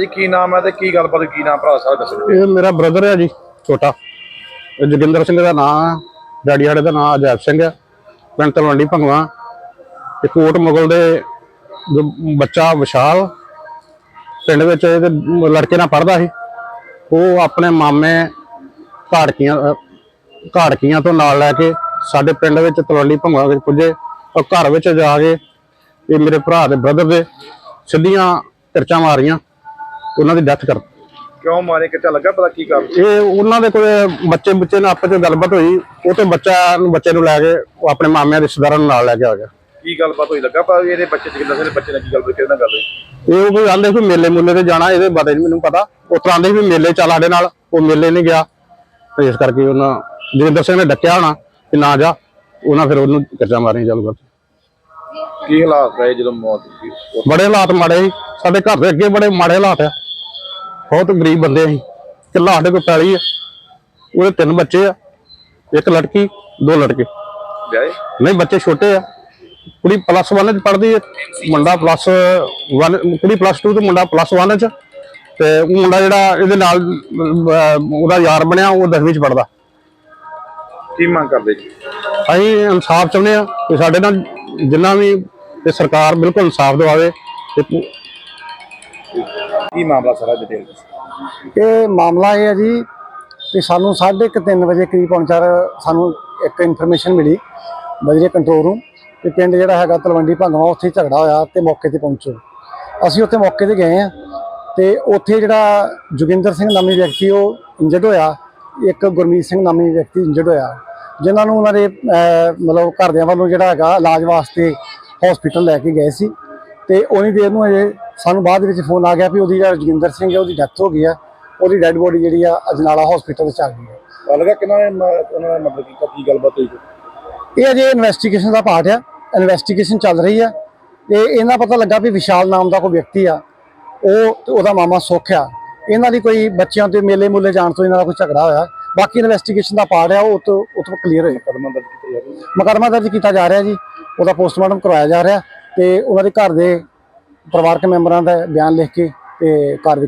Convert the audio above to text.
ਜੀ, ਕੀ ਨਾਮ ਹੈ ਤੇ ਕੀ ਗੱਲਬਾਤ, ਕੀ ਨਾਮ ਭਰਾ ਸਾਹਿਬ ਦੱਸੋ। ਇਹ ਮੇਰਾ ਬ੍ਰਦਰ ਹੈ ਜੀ, ਛੋਟਾ। ਇਹ ਜੋਗਿੰਦਰ ਸਿੰਘ ਦਾ ਨਾਮ ਹੈ ਡੈਡੀ ਸਾਡੇ ਦਾ ਨਾਮ ਅਜੈਬ ਸਿੰਘ ਹੈ ਪਿੰਡ ਤਲਵੰਡੀ ਭੰਗਵਾ। ਤੇ ਕੋਟ ਮੁਗਲ ਦੇ ਜੋ ਬੱਚਾ ਵਿਸ਼ਾਲ, ਪਿੰਡ ਵਿੱਚ ਇਹਦੇ ਲੜਕੇ ਨਾਲ ਪੜਦਾ ਸੀ। ਉਹ ਆਪਣੇ ਮਾਮੇ ਘਾੜਕੀਆਂ ਘਾੜਕੀਆਂ ਤੋਂ ਨਾਲ ਲੈ ਕੇ ਸਾਡੇ ਪਿੰਡ ਵਿੱਚ ਤਲਵੰਡੀ ਭੰਗਵਾ ਵਿੱਚ ਪੁੱਜੇ ਉਹ ਘਰ ਵਿੱਚ ਜਾ ਕੇ ਇਹ ਮੇਰੇ ਭਰਾ ਦੇ ਬ੍ਰਦਰ ਦੇ ਸਿੱਧੀਆਂ ਕਿਰਚਾਂ ਮਾਰੀਆਂ। ਉਹਨਾਂ ਦੀ ਡੈਥ ਕਰ ਕਿਉਂ ਮਾਰੇ ਕਿੱਥੇ ਲੱਗਾ ਪਤਾ ਕੀ ਕਰ ਇਹ ਉਹਨਾਂ ਦੇ ਕੋਲ ਬੱਚੇ ਬੱਚੇ ਨਾਲ ਆਪਸ ਵਿੱਚ ਗੱਲਬਾਤ ਹੋਈ। ਉਹ ਤੇ ਬੱਚਾ ਨੂੰ ਬੱਚੇ ਨੂੰ ਲੈ ਕੇ ਉਹ ਆਪਣੇ ਮਾਮਿਆਂ ਦੇ ਰਿਸ਼ਤੇਦਾਰਾਂ ਨੂੰ ਨਾਲ ਲੈ ਕੇ ਆ ਗਿਆ। ਕੀ ਗੱਲਬਾਤ ਹੋਈ ਲੱਗਾ ਪਰ ਇਹਦੇ ਬੱਚੇ ਜਗਿੰਦਰ ਸਿੰਘ ਦੇ ਬੱਚੇ ਨਾਲ ਕੀ ਗੱਲ ਕਿਹਦੇ ਨਾਲ ਗੱਲ ਹੋਈ? ਇਹ ਉਹ ਕੋਈ ਆਂਦੇ ਵੀ ਮੇਲੇ ਮੁੱਲੇ ਤੇ ਜਾਣਾ ਇਹਦੇ ਬਾਰੇ ਮੈਨੂੰ ਪਤਾ। ਉਹ ਤਰ੍ਹਾਂ ਦੇ ਵੀ ਮੇਲੇ ਚੱਲ ਸਾਡੇ ਨਾਲ ਉਹ ਮੇਲੇ ਨਹੀਂ ਗਿਆ। ਤੇ ਇਸ ਕਰਕੇ ਉਹਨਾਂ ਜੋਗਿੰਦਰ ਸਿੰਘ ਨੇ ਡੱਕਿਆ ਹੋਣਾ ਕਿ ਨਾ ਜਾ। ਉਹਨਾਂ ਫਿਰ ਉਹਨੂੰ ਕਿਰਚਾ ਮਾਰਨੀ ਚਾਲੂ ਕਰਤੀ। ਕੀ ਹਾਲਾਤ ਰਹੇ ਜਦੋਂ ਮੌਤ ਹੋਈ? ਬੜੇ ਹਾਲਾਤ ਮਾੜੇ ਸਾਡੇ ਘਰ ਦੇ ਅੱਗੇ ਬੜੇ ਮਾੜੇ ਹਾਲਾਤ ਆ। ਬਹੁਤ ਗਰੀਬ ਬੰਦੇ ਸੀ ਕਿੱਲਾ ਸਾਡੇ ਕੋਲ ਪੈਲੀ ਆ ਉਹਦੇ ਤਿੰਨ ਬੱਚੇ ਆ ਇੱਕ ਲੜਕੀ ਦੋ ਲੜਕੇ। ਵਿਆਹੇ? ਨਹੀਂ ਬੱਚੇ ਛੋਟੇ ਆ। ਕੁੜੀ ਪਲੱਸ 1 ਚ ਪੜ੍ਹਦੀ ਹੈ ਮੁੰਡਾ ਪਲੱਸ 1 ਕੁੜੀ ਪਲੱਸ 2 ਤੇ ਮੁੰਡਾ ਪਲੱਸ 1 ਚ। ਤੇ ਉਹ ਮੁੰਡਾ ਜਿਹੜਾ ਇਹਦੇ ਨਾਲ ਉਹਦਾ ਯਾਰ ਬਣਿਆ ਉਹ 10ਵੀਂ ਚ ਪੜਦਾ ਕੀ ਮੰਗ ਕਰਦੇ ਜੀ? ਅਸੀਂ ਇਨਸਾਫ ਚਾਹੁੰਦੇ ਆ ਕਿ ਸਾਡੇ ਨਾਲ ਜਿੰਨਾ ਵੀ ਇਹ ਸਰਕਾਰ ਬਿਲਕੁਲ ਇਨਸਾਫ ਦਿਵਾਵੇ ਤੇ ਕੀ ਮਾਮਲਾ ਸਾਰਾ ਡਿਟੇਲ ਇਹ ਮਾਮਲਾ ਇਹ ਹੈ ਜੀ ਕਿ ਸਾਨੂੰ 3:30 ਵਜੇ ਕਰੀਬ ਪਹੁੰਚਾਰ ਸਾਨੂੰ ਇੱਕ ਇਨਫੋਰਮੇਸ਼ਨ ਮਿਲੀ ਬਜਰੇ ਕੰਟਰੋਲ ਰੂਮ ਕਿ ਪਿੰਡ ਜਿਹੜਾ ਹੈਗਾ ਤਲਵੰਡੀ ਭੰਗਵਾ ਉੱਥੇ ਝਗੜਾ ਹੋਇਆ ਤੇ ਮੌਕੇ ਤੇ ਪਹੁੰਚੋ। ਅਸੀਂ ਉੱਥੇ ਮੌਕੇ ਤੇ ਗਏ ਆ ਤੇ ਉੱਥੇ ਜਿਹੜਾ ਜੋਗਿੰਦਰ ਸਿੰਘ ਨਾਮੀ ਵਿਅਕਤੀ ਉਹ ਇੰਜਰਡ ਹੋਇਆ, ਇੱਕ ਗੁਰਮੀਤ ਸਿੰਘ ਨਾਮੀ ਵਿਅਕਤੀ ਇੰਜਰਡ ਹੋਇਆ, ਜਿਨ੍ਹਾਂ ਨੂੰ ਉਹਨਾਂ ਦੇ ਮਤਲਬ ਘਰਦਿਆਂ ਵੱਲੋਂ ਜਿਹੜਾ ਹੈਗਾ ਇਲਾਜ ਵਾਸਤੇ ਹਸਪੀਟਲ ਲੈ ਕੇ ਗਏ ਸੀ ਤੇ ਉਨੀ ਦੇਰ ਨੂੰ ਅਜੇ ਸਾਨੂੰ ਬਾਅਦ ਵਿੱਚ ਫੋਨ ਆ ਗਿਆ ਵੀ ਉਹਦੀ ਜਿਹੜਾ ਜੋਗਿੰਦਰ ਸਿੰਘ ਹੈ ਉਹਦੀ ਡੈਥ ਹੋ ਗਈ ਆ। ਉਹਦੀ ਡੈੱਡ ਬੋਡੀ ਜਿਹੜੀ ਆ ਅਜਨਾਲਾ ਹਸਪੀਟਲ ਵਿੱਚ ਆ ਗਈ ਹੈ ਗੱਲ ਲੱਗਾ ਕਿੰਨਾ ਨੇ ਮ- ਉਹਨਾਂ ਨੇ ਮਤਲਬ ਕੀਤਾ ਕੀ ਗੱਲਬਾਤ ਹੋਈ? ਇਹ ਅਜੇ ਇਨਵੈਸਟੀਗੇਸ਼ਨ ਦਾ ਪਾਰਟ ਆ। ਇਨਵੈਸਟੀਗੇਸ਼ਨ ਚੱਲ ਰਹੀ ਆ। ਤੇ ਇਹਨਾਂ ਪਤਾ ਲੱਗਾ ਵੀ ਵਿਸ਼ਾਲ ਨਾਮ ਦਾ ਕੋਈ ਵਿਅਕਤੀ ਆ। ਉਹ ਤੇ ਉਹਦਾ ਮਾਮਾ ਸੁੱਖ ਆ। ਇਹਨਾਂ ਦੀ ਕੋਈ ਬੱਚਿਆਂ ਤੇ ਮੇਲੇ ਮੁੱਲੇ ਜਾਣ ਤੋਂ ਇਹਨਾਂ ਦਾ ਕੋਈ ਝਗੜਾ ਹੋਇਆ। ਬਾਕੀ ਇਨਵੈਸਟੀਗੇਸ਼ਨ ਦਾ ਪਾਰਟ ਆ ਉਹ ਤੋਂ ਉਹ ਤੋਂ ਕਲੀਅਰ ਹੋਏ ਕਦਮ ਦਰਜ ਕੀਤਾ ਜਾ ਰਿਹਾ। ਮੁਕੱਦਮਾ ਦਰਜ ਕੀਤਾ ਜਾ ਰਿਹਾ ਜੀ। ਉਹਦਾ ਪੋਸਟਮਾਰਟਮ ਕਰਵਾਇਆ ਜਾ ਰਿਹਾ। ਤੇ ਉਹਨਾਂ ਦੇ ਘਰ ਦੇ ਪਰਿਵਾਰਕ ਮੈਂਬਰਾਂ ਦਾ ਬਿਆਨ ਲਿਖ ਕੇ ਤੇ ਕਾਰਵਾਈ